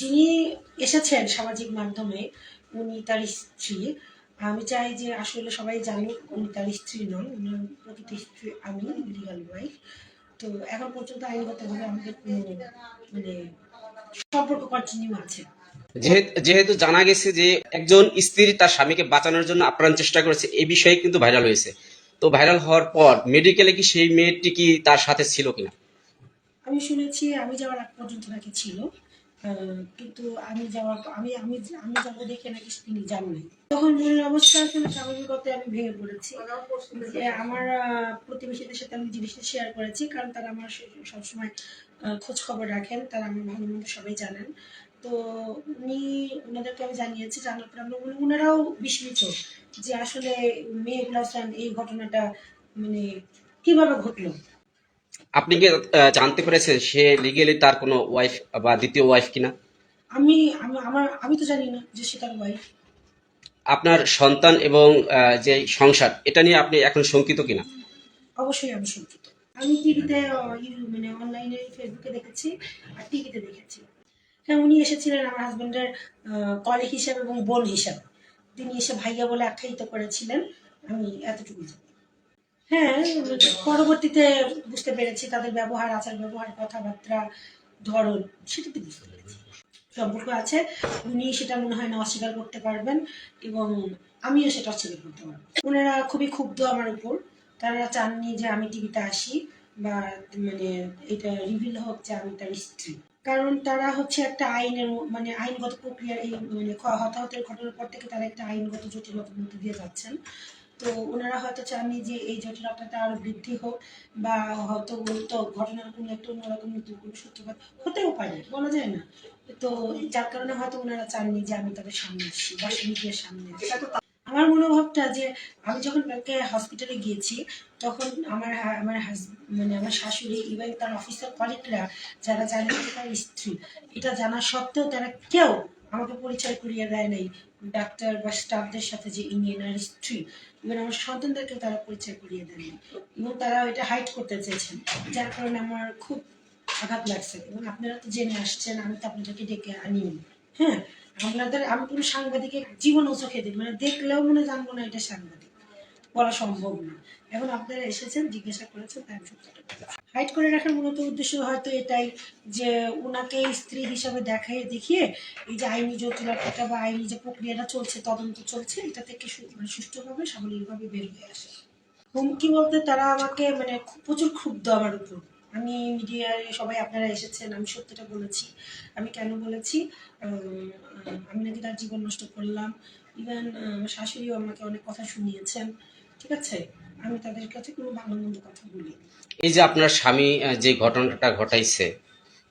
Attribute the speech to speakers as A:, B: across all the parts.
A: যিনি এসেছেন সামাজিক মাধ্যমে উনি তার স্ত্রী। আমি চাই যে আসলে সবাই জানুক উনি তার স্ত্রী নন উনি প্রকৃত স্ত্রী আমি লিগাল ওয়াইফ তো এখন পর্যন্ত আইনগতভাবে আমাদের কোনো মানে সম্পর্ক কন্টিনিউ আছে।
B: যেহেতু জানা গেছে যে একজন স্ত্রী তার স্বামীকে বাঁচানোর জন্য আপ্রাণ চেষ্টা করেছে এই বিষয়ে কিন্তু ভাইরাল হয়েছে। তো ভাইরাল হওয়ার পর মেডিকেলে কি সেই মেয়েটি কি তার সাথে ছিল কিনা?
A: আমি শুনেছি আমি যাওয়ার আগ পর্যন্ত নাকি ছিল। কিন্তু আমি যাওয়ার আমি আমি আমি যাব দেখে নাকি তিনি নাই। তখন মনের অবস্থা আসলে স্বাভাবিকতায় আমি ভেঙে পড়েছি। যে আমার প্রতিবেশীদের সাথে আমি জিনিসটা শেয়ার করেছি কারণ তারা আমার সবসময় খোঁজ খবর রাখেন তারা আমার ভালো মন্দ সবাই জানেন। তো উনি ওনাদেরকে আমি জানিয়েছি জানার পর আমরা ওনারাও বিস্মিত যে আসলে মেয়েগুলো এই ঘটনাটা মানে কীভাবে ঘটলো?
B: আপনি কি জানতে পেরেছেন সে লিগেলি তার কোনো ওয়াইফ বা দ্বিতীয় ওয়াইফ কিনা?
A: আমি আমি আমার আমি তো জানি না যে সে তার ওয়াইফ
B: আপনার সন্তান এবং যে সংসার এটা নিয়ে আপনি এখন শঙ্কিত কিনা?
A: অবশ্যই আমি শঙ্কিত। আমি টিভিতে মানে অনলাইনে ফেসবুকে দেখেছি আর টিভিতে দেখেছি। হ্যাঁ উনি এসেছিলেন আমার হাজবেন্ডের কলিগ হিসাবে এবং বোন হিসাবে। তিনি এসে ভাইয়া বলে আখ্যায়িত করেছিলেন আমি এতটুকু জানি। হ্যাঁ পরবর্তীতে বুঝতে পেরেছি তাদের ব্যবহার, আচার ব্যবহার, কথাবার্তা, ধরন, সেটা তো বুঝতে পেরেছি। সম্পর্ক আছে, উনি সেটা মনে হয় না অস্বীকার করতে পারবেন এবং আমিও সেটা অস্বীকার করতে পারব। ওনারা খুবই ক্ষুব্ধ আমার উপর। তারা চাননি যে আমি টিভিতে আসি বা মানে এটা রিভিল হোক যে আমি তার স্ত্রী। কারণ তারা হচ্ছে একটা আইনের মানে আইনগত প্রক্রিয়া এই মানে হতাহতের ঘটনার পর থেকে তারা একটা আইনগত জটিলতার মধ্যে দিয়ে যাচ্ছেন। তো ওনারা হয়তো চাননি যে এই জটিলতাটা আরও বৃদ্ধি হোক বা হয়তো তো ঘটনার কোনো একটা অন্যরকম নতুন কোনো সূত্রপাত হতেও পারে বলা যায় না তো যার কারণে হয়তো ওনারা চাননি যে আমি তাদের সামনে আসি বা মিডিয়ার সামনে আসি। আমার মনোভাবটা যে আমি যখন ব্যাংকে হসপিটালে গিয়েছি তখন আমার আমার হাজ- মানে আমার শাশুড়ি এবং তার অফিসার কলিগরা যারা জানেন তার স্ত্রী এটা জানা সত্ত্বেও তারা কেউ আমাকে পরিচয় করিয়ে দেয় নাই। ডাক্তার বা স্টাফদের সাথে যে ইনি এনার স্ত্রী ইভেন আমার সন্তানদেরকেও তারা পরিচয় করিয়ে দেননি এবং তারা ওইটা হাইড করতে চেয়েছেন, যার কারণে আমার খুব আঘাত লাগছে। এবং আপনারা তো জেনে আসছেন, আমি তো আপনাদেরকে ডেকে আনি হ্যাঁ আপনাদের, আমি কোনো সাংবাদিকের জীবনও চোখে দিই মানে দেখলেও মনে জানব না এটা সাংবাদিক। বলা সম্ভব না। এখন আপনারা এসেছেন, জিজ্ঞাসা করেছেন, তাই হাইড করে রাখার মূলত উদ্দেশ্য হয়তো এটাই যে ওনাকে স্ত্রী হিসাবে দেখাই দেখিয়ে এই যে আইনি জটিলতাটা বা আইনি যে প্রক্রিয়াটা চলছে, তদন্ত চলছে, এটা থেকে মানে সুষ্ঠুভাবে, সাবলীলভাবে বের হয়ে আসে। হুমকি বলতে তারা আমাকে মানে প্রচুর ক্ষুব্ধ আমার উপর। আমি মিডিয়ায় সবাই আপনারা এসেছেন, আমি সত্যটা বলেছি। আমি কেন বলেছি? আমি নাকি তার জীবন নষ্ট করলাম। ইভেন শাশুড়িও আমাকে অনেক কথা শুনিয়েছেন। ঠিক আছে? আমি তাদের কাছে কোনো ভালো মন্দ কথা বলি।
B: এই যে আপনার স্বামী যে ঘটনাটা ঘটাইছে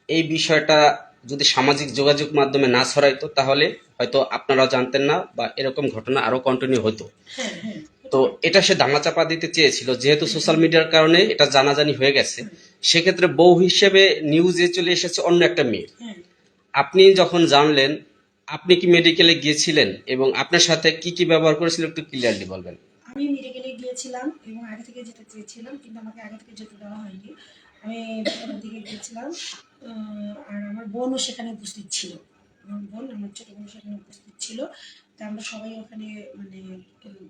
B: এই বিষয়টা যদি সামাজিক যোগাযোগ মাধ্যমে না ছড়াইতো তাহলে হয়তো আপনারা জানতেন না বা এরকম ঘটনা আরও কন্টিনিউ হতো
A: হ্যাঁ হ্যাঁ।
B: তো এটা সে দাঙ্গা চাপা দিতে চেয়েছিল। যেহেতু সোশ্যাল মিডিয়ার কারণে এটা জানাজানি হয়ে গেছে সেক্ষেত্রে বউ হিসেবে নিউজে চলে এসেছে অন্য একটা মেয়ে।
A: হ্যাঁ।
B: আপনি যখন জানলেন আপনি কি মেডিকেলে গিয়েছিলেন এবং আপনার সাথে কি কি ব্যবহার করেছিল একটু ক্লিয়ারলি বলবেন।
A: আমি মেডিকেলে গিয়েছিলাম এবং আগে থেকে যেতে চেয়েছিলাম, কিন্তু আমাকে আগে থেকে যেতে দেওয়া হয়নি। আমি দিকে গিয়েছিলাম আর আমার বোনও সেখানে উপস্থিত ছিল। আমার বোন, আমার ছোটো বোন সেখানে উপস্থিত ছিল। তা আমরা সবাই ওখানে মানে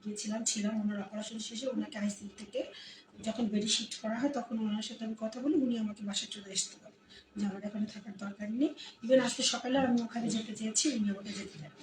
A: গিয়েছিলাম, ছিলাম। ওনার অপারেশন শেষে ওনাকে আইসিইউ থেকে যখন বেডে শিফট করা হয়, তখন ওনার সাথে আমি কথা বলি উনি আমাকে বাসায় চলে আসতে বলেন যে, আমার এখানে থাকার দরকার নেই। ইভেন আজকে সকালে আমি ওখানে যেতে চেয়েছি, উনি আমাকে যেতে দেন